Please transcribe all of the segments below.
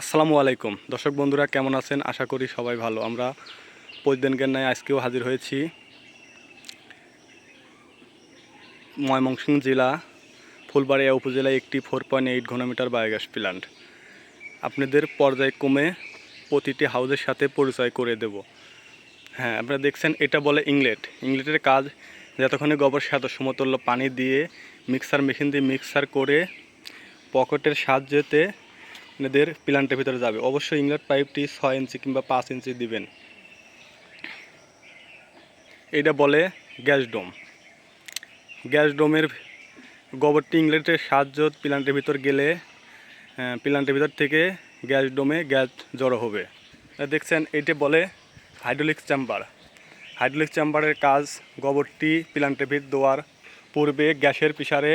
আসসালামু আলাইকুম। দর্শক বন্ধুরা, কেমন আছেন? আশা করি সবাই ভালো। আমরা প্রতিদিনকের ন্যায় আজকেও হাজির হয়েছি। ময়মনসিংহ জেলা, ফুলবাড়িয়া উপজেলায় একটি ফোর পয়েন্ট এইট ঘনমিটার বায়োগ্যাস প্ল্যান্ট আপনাদের পর্যায়ক্রমে প্রতিটি হাউজের সাথে পরিচয় করে দেব। হ্যাঁ আপনারা দেখছেন, এটা বলে ইংলেট। ইংলেটের কাজ, যতক্ষণে গোবর সাথে সমতুল্য পানি দিয়ে মিক্সার মেশিন দিয়ে মিক্সার করে পকেটের সাহায্যেতে আপনাদের প্ল্যান্টের ভিতরে যাবে। অবশ্যই ইংলেট পাইপটি ছয় ইঞ্চি কিংবা পাঁচ ইঞ্চি দিবেন। এটা বলে গ্যাস ডোম। গ্যাস ডোমের গোবরটি ইংলেটের সাহায্য প্ল্যান্টের ভিতর গেলে প্ল্যান্টের ভিতর থেকে গ্যাস ডোমে গ্যাস জড়ো হবে। দেখছেন এইটা বলে হাইড্রোলিক চেম্বার। হাইড্রোলিক চেম্বারের কাজ গোবরটি প্ল্যান্টের ভিতর দেওয়ার পূর্বে গ্যাসের পিসারে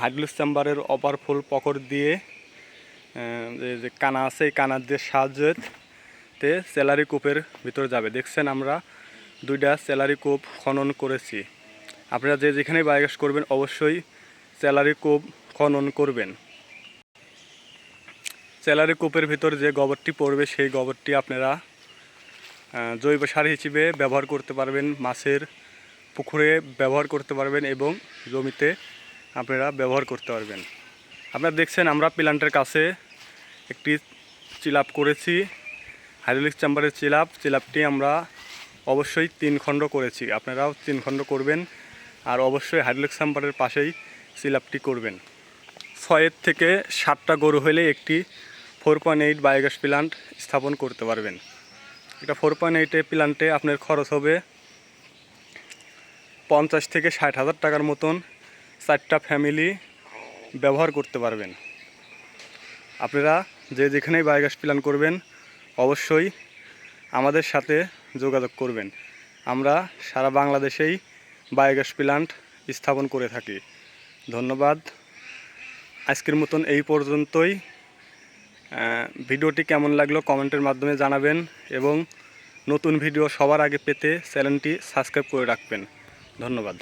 হাইড্রোলিক চেম্বারের অপারফুল পকর দিয়ে যে- কানা আছে, এই কানাদের সাহায্যে স্যালারি কূপের ভিতরে যাবে। দেখছেন আমরা দুইটা স্যালারি কূপ খনন করেছি। আপনারা যে যেখানে বায়োগ্যাস করবেন, অবশ্যই স্যালারি কূপ খনন করবেন। স্যালারি কূপের ভিতর যে গোবরটি পড়বে, সেই গোবরটি আপনারা জৈব সার হিসেবে ব্যবহার করতে পারবেন, মাছের পুকুরে ব্যবহার করতে পারবেন এবং জমিতে আপনারা ব্যবহার করতে পারবেন। আপনারা দেখছেন, আমরা প্ল্যান্টের কাছে একটি চিলাপ করেছি হাইড্রোলিক চেম্বারের চিলাপ। চিলাপটি আমরা অবশ্যই তিন খণ্ড করেছি। আপনারাও তিন খণ্ড করবেন আর অবশ্যই হাইড্রোলিক চেম্বারের পাশেই চিলাপটি করবেন। ছয়ের থেকে সাতটা গরু হলে একটি four point eight biogas plant স্থাপন করতে পারবেন। এটা ফোর পয়েন্ট এইটে প্ল্যান্টে আপনার খরচ হবে পঞ্চাশ থেকে ষাট হাজার টাকার মতন। চারটা ফ্যামিলি ব্যবহার করতে পারবেন। আপনারা যে যেখানেই বায়োগ্যাস প্ল্যান করবেন, অবশ্যই আমাদের সাথে যোগাযোগ করবেন। আমরা সারা বাংলাদেশেই বায়োগ্যাস প্ল্যান্ট স্থাপন করে থাকি। ধন্যবাদ। আজকের মতন এই পর্যন্তই। ভিডিওটি কেমন লাগল কমেন্টের মাধ্যমে জানাবেন এবং নতুন ভিডিও সবার আগে পেতে চ্যানেলটি সাবস্ক্রাইব করে রাখবেন। ধন্যবাদ।